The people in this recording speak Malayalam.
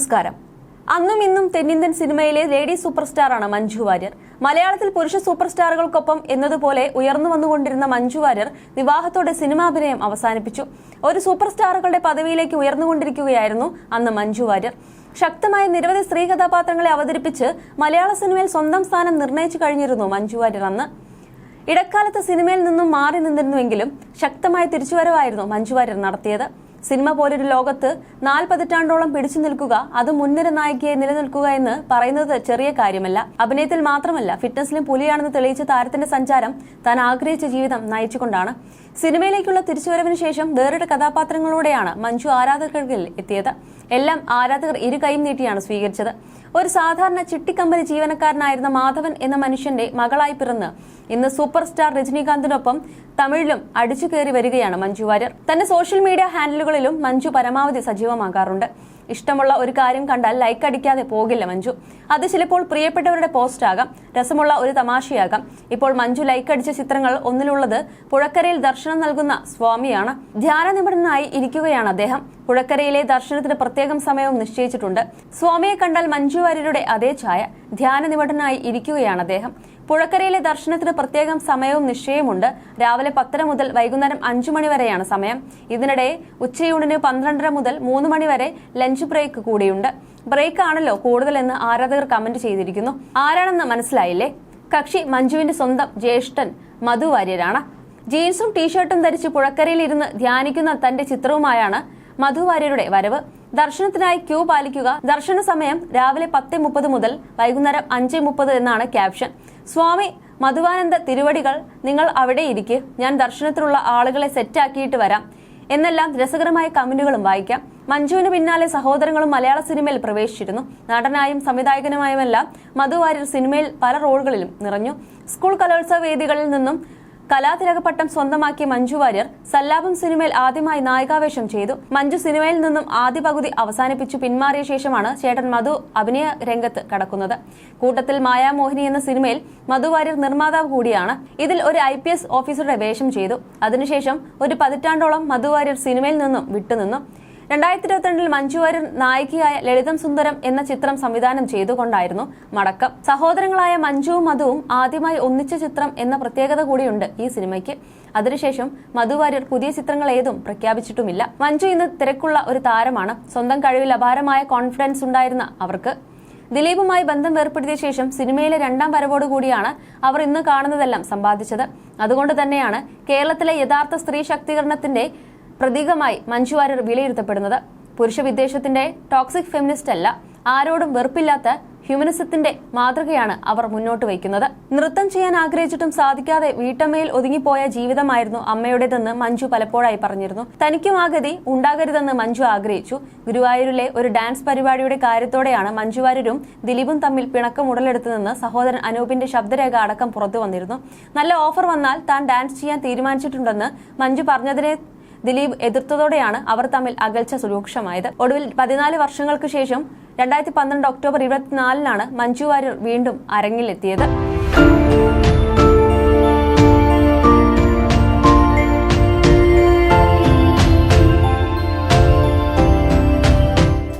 നമസ്കാരം. അന്നും ഇന്നും തെന്നിന്ത്യൻ സിനിമയിലെ ലേഡി സൂപ്പർ സ്റ്റാറാണ് മഞ്ജു വാര്യർ. മലയാളത്തിൽ പുരുഷ സൂപ്പർ സ്റ്റാറുകൾക്കൊപ്പം എന്നതുപോലെ ഉയർന്നു വന്നുകൊണ്ടിരുന്ന മഞ്ജു വാര്യർ വിവാഹത്തോടെ സിനിമാഭിനയം അവസാനിപ്പിച്ചു. ഒരു സൂപ്പർ സ്റ്റാറുകളുടെ പദവിയിലേക്ക് ഉയർന്നുകൊണ്ടിരിക്കുകയായിരുന്നു അന്ന് മഞ്ജു വാര്യർ. ശക്തമായ നിരവധി സ്ത്രീ കഥാപാത്രങ്ങളെ അവതരിപ്പിച്ച് മലയാള സിനിമയിൽ സ്വന്തം സ്ഥാനം നിർണയിച്ചു കഴിഞ്ഞിരുന്നു മഞ്ജു വാര്യർ അന്ന്. ഇടക്കാലത്ത് സിനിമയിൽ നിന്നും മാറി നിന്നിരുന്നുവെങ്കിലും ശക്തമായ തിരിച്ചുവരവായിരുന്നു മഞ്ജു വാര്യർ നടത്തിയത്. സിനിമ പോലൊരു ലോകത്ത് നാൽപ്പതിറ്റാണ്ടോളം പിടിച്ചു നിൽക്കുക അത് മുൻനിര നായികയെ നിലനിൽക്കുക എന്ന് പറയുന്നത് ചെറിയ കാര്യമല്ല. അഭിനയത്തിൽ മാത്രമല്ല ഫിറ്റ്നസിലും പുലിയാണെന്ന് തെളിയിച്ച താരത്തിന്റെ സഞ്ചാരം താൻ ആഗ്രഹിച്ച ജീവിതം നയിച്ചുകൊണ്ടാണ്. സിനിമയിലേക്കുള്ള തിരിച്ചുവരവിന് ശേഷം വേറിട്ട കഥാപാത്രങ്ങളോടെയാണ് മഞ്ജു ആരാധകരിൽ എത്തിയത്. എല്ലാം ആരാധകർ ഇരു കൈയും നീട്ടിയാണ് സ്വീകരിച്ചത്. ഒരു സാധാരണ ചിട്ടിക്കമ്പനി ജീവനക്കാരനായിരുന്ന മാധവൻ എന്ന മനുഷ്യന്റെ മകളായി പിറന്ന് ഇന്ന് സൂപ്പർ സ്റ്റാർ രജനീകാന്തിനൊപ്പം തമിഴിലും അടിച്ചു കയറി വരികയാണ് മഞ്ജു വാര്യർ. തന്റെ സോഷ്യൽ മീഡിയ ഹാൻഡിലുകളിലും മഞ്ജു പരമാവധി സജീവമാകാറുണ്ട്. ഇഷ്ടമുള്ള ഒരു കാര്യം കണ്ടാൽ ലൈക്ക് അടിക്കാതെ പോകില്ല മഞ്ജു. അത് ചിലപ്പോൾ പ്രിയപ്പെട്ടവരുടെ പോസ്റ്റ് ആകാം രസമുള്ള ഒരു തമാശയാകാം. ഇപ്പോൾ മഞ്ജു ലൈക്ക് അടിച്ച ചിത്രങ്ങൾ ഒന്നിലുള്ളത് പുഴക്കരയിൽ ദർശനം നൽകുന്ന സ്വാമിയാണ്. ധ്യാനനിമഗ്നനായി ഇരിക്കുകയാണ് അദ്ദേഹം. പുഴക്കരയിലെ ദർശനത്തിന് പ്രത്യേകം സമയവും നിശ്ചയിച്ചിട്ടുണ്ട്. സ്വാമിയെ കണ്ടാൽ മഞ്ജു വാര്യരുടെ അതേ ഛായ. ധ്യാനനിമഗ്നനായി ഇരിക്കുകയാണ് അദ്ദേഹം. പുഴക്കരയിലെ ദർശനത്തിന് പ്രത്യേകം സമയവും നിശ്ചയമുണ്ട് രാവിലെ പത്തര മുതൽ വൈകുന്നേരം അഞ്ചു മണി വരെയാണ് സമയം. ഇതിനിടെ ഉച്ചയൂണിന് പന്ത്രണ്ടര മുതൽ മൂന്ന് മണി വരെ ലഞ്ച് ബ്രേക്ക് കൂടിയുണ്ട്. ബ്രേക്ക് ആണല്ലോ കൂടുതലെന്ന് ആരാധകർ കമന്റ് ചെയ്തിരിക്കുന്നു. ആരാണെന്ന് മനസ്സിലായില്ലേ? കക്ഷി മഞ്ജുവിന്റെ സ്വന്തം ജ്യേഷ്ഠൻ മധു വാര്യരാണ്. ജീൻസും ടീഷർട്ടും ധരിച്ച് പുഴക്കരയിൽ ഇരുന്ന് ധ്യാനിക്കുന്ന തന്റെ ചിത്രവുമായാണ് മധു വാര്യരുടെ വരവ്. ദർശനത്തിനായി ക്യൂ പാലിക്കുക. ദർശന സമയം രാവിലെ പത്ത് മുപ്പത് മുതൽ വൈകുന്നേരം അഞ്ച് മുപ്പത് എന്നാണ് ക്യാപ്ഷൻ. സ്വാമി മധുവാനന്ദ തിരുവടികൾ നിങ്ങൾ അവിടെ ഇരിക്ക്. ഞാൻ ദർശനത്തിനുള്ള ആളുകളെ സെറ്റാക്കിയിട്ട് വരാം. എന്നെല്ലാം രസകരമായ കമന്റുകളും വായിക്കാം. മഞ്ജുവിന് പിന്നാലെ സഹോദരങ്ങളും മലയാള സിനിമയിൽ പ്രവേശിച്ചിരുന്നു. നടനായും സംവിധായകനുമായുമെല്ലാം മധു വാര്യർ സിനിമയിൽ പല റോളുകളിലും നിറഞ്ഞു. സ്കൂൾ കലോത്സവ വേദികളിൽ നിന്നും കലാതിലകപ്പട്ടം സ്വന്തമാക്കിയ മഞ്ജു വാര്യർ സല്ലാപം സിനിമയിൽ ആദ്യമായി നായികാവേഷം ചെയ്തു. മഞ്ജു സിനിമയിൽ നിന്നും ആദ്യ പകുതി അവസാനിപ്പിച്ചു. പിന്മാറിയ ശേഷമാണ് ചേട്ടൻ മധു അഭിനയ രംഗത്ത് കടക്കുന്നത്. കൂട്ടത്തിൽ മായാമോഹിനി എന്ന സിനിമയിൽ മധു വാര്യർ നിർമ്മാതാവ് കൂടിയാണ്. ഇതിൽ ഒരു ഐ പി എസ് ഓഫീസറുടെ വേഷം ചെയ്തു. അതിനുശേഷം ഒരു പതിറ്റാണ്ടോളം മധു വാര്യർ സിനിമയിൽ നിന്നും വിട്ടുനിന്നു. രണ്ടായിരത്തി ഇരുപത്തിരണ്ടിൽ മഞ്ജു വാര്യർ നായികയായ ലളിതം സുന്ദരം എന്ന ചിത്രം സംവിധാനം ചെയ്തുകൊണ്ടായിരുന്നു മടക്കം. സഹോദരങ്ങളായ മഞ്ജുവും മധുവും ആദ്യമായി ഒന്നിച്ച ചിത്രം എന്ന പ്രത്യേകത കൂടിയുണ്ട് ഈ സിനിമയ്ക്ക്. അതിനുശേഷം മധു വാര്യർ പുതിയ ചിത്രങ്ങൾ ഏതും പ്രഖ്യാപിച്ചിട്ടുമില്ല. മഞ്ജു ഇന്ന് തിരക്കുള്ള ഒരു താരമാണ്. സ്വന്തം കഴിവിൽ അപാരമായ കോൺഫിഡൻസ് ഉണ്ടായിരുന്ന അവർക്ക്. ദിലീപുമായി ബന്ധം വേർപ്പെടുത്തിയ ശേഷം സിനിമയിലെ രണ്ടാം വരവോടുകൂടിയാണ് അവർ ഇന്ന് കാണുന്നതെല്ലാം സമ്പാദിച്ചത്. അതുകൊണ്ട് തന്നെയാണ് കേരളത്തിലെ യഥാർത്ഥ സ്ത്രീ ശാക്തീകരണത്തിന്റെ പ്രതീകമായി മഞ്ജു വാര്യർ വിലയിരുത്തപ്പെടുന്നത്. പുരുഷ വിദ്വേഷത്തിന്റെ ടോക്സിക് ഫെമിനിസ്റ്റ് അല്ല ആരോടും വെറുപ്പില്ലാത്ത ഹ്യൂമനിസത്തിന്റെ മാതൃകയാണ് അവർ മുന്നോട്ട് വയ്ക്കുന്നത്. നൃത്തം ചെയ്യാൻ ആഗ്രഹിച്ചിട്ടും സാധിക്കാതെ വീട്ടമ്മയിൽ ഒതുങ്ങിപ്പോയ ജീവിതമായിരുന്നു അമ്മയുടേതെന്ന് മഞ്ജു പലപ്പോഴായി പറഞ്ഞിരുന്നു. തനിക്കും ആ ഗതി ഉണ്ടാകരുതെന്ന് മഞ്ജു ആഗ്രഹിച്ചു. ഗുരുവായൂരിലെ ഒരു ഡാൻസ് പരിപാടിയുടെ കാര്യത്തോടെയാണ് മഞ്ജുവാരരും ദിലീപും തമ്മിൽ പിണക്കം ഉടലെടുത്തതെന്ന് സഹോദരൻ അനൂപിന്റെ ശബ്ദരേഖ അടക്കം പുറത്തു വന്നിരുന്നു. നല്ല ഓഫർ വന്നാൽ താൻ ഡാൻസ് ചെയ്യാൻ തീരുമാനിച്ചിട്ടുണ്ടെന്ന് മഞ്ജു പറഞ്ഞതിനെ ദിലീപ് എതിർത്തതോടെയാണ് അവർ തമ്മിൽ അകൽച്ച സുരൂക്ഷമായത്. ഒടുവിൽ പതിനാല് വർഷങ്ങൾക്ക് ശേഷം രണ്ടായിരത്തി പന്ത്രണ്ട് ഒക്ടോബർ ഇരുപത്തിനാലിനാണ് മഞ്ജു വാര്യർ വീണ്ടും അരങ്ങിലെത്തിയത്.